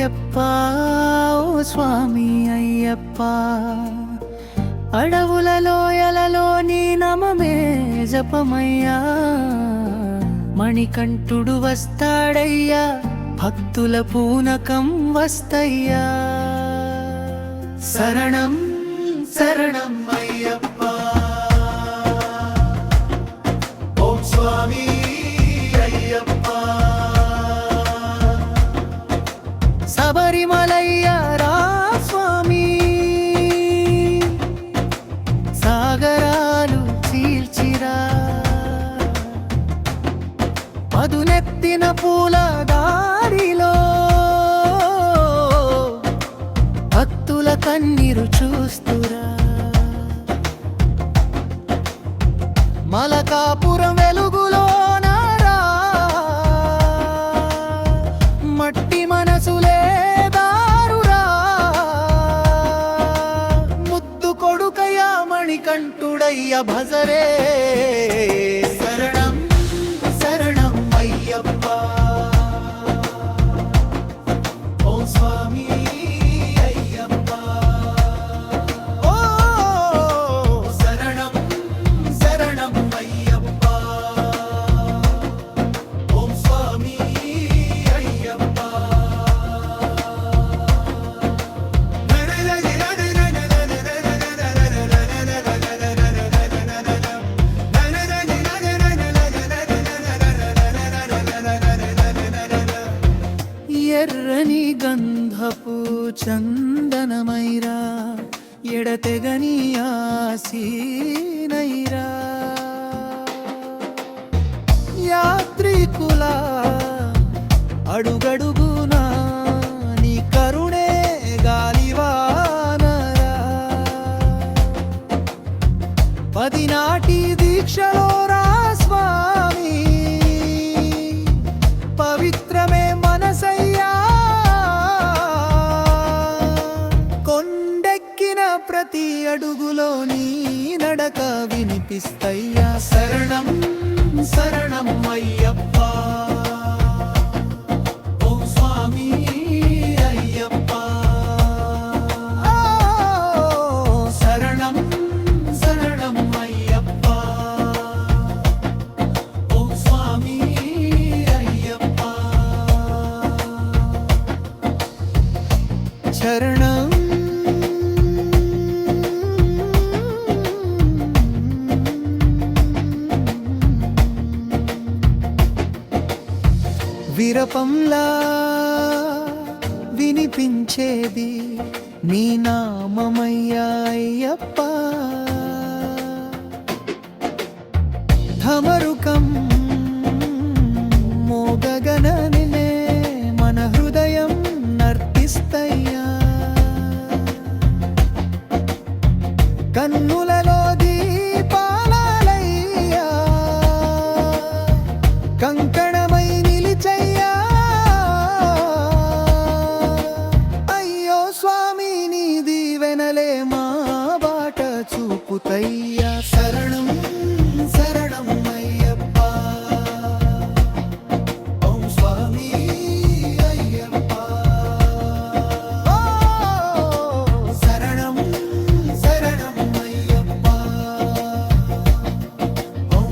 అయ్యప్ప ఓ స్వామి అయ్యప్ప అడవులలో ఎలలో నీ నమమే జపమయ్యా. మణికంఠుడు వస్తాడయ్యా భక్తుల పూనకం వస్తయ్యా. శరణం శరణం అయ్యప్ప. శబరిమలయ్యారా స్వామి. సాగరాలు చీల్చిరా. మధునెత్తిన పూల దారిలో భక్తుల కన్నీరు చూస్తురా. మలకాపురం मैया भजरे। ఎర్రని గంధపు చందనమైరా ఎడతెగని ఆసీనైరా. యాత్రికుల అడుగడు ప్రతి అడుగులో నీ నడక వినిపిస్తయ్యా. శరణం శరణం అయ్యప్ప. విరపంలా వినిపించేది నీ నామమయ్యా ధమరుకం మోగగననినే మన హృదయం నర్తిస్తయ్యా. కన్నులలో దీపాలయ్యా కంకణమై వెనలే మా బాట చూపుతయ్యా. శరణం శరణం అయ్యప్ప. ఓం స్వామి అయ్యప్ప. శరణం శరణం అయ్యప్ప. ఓం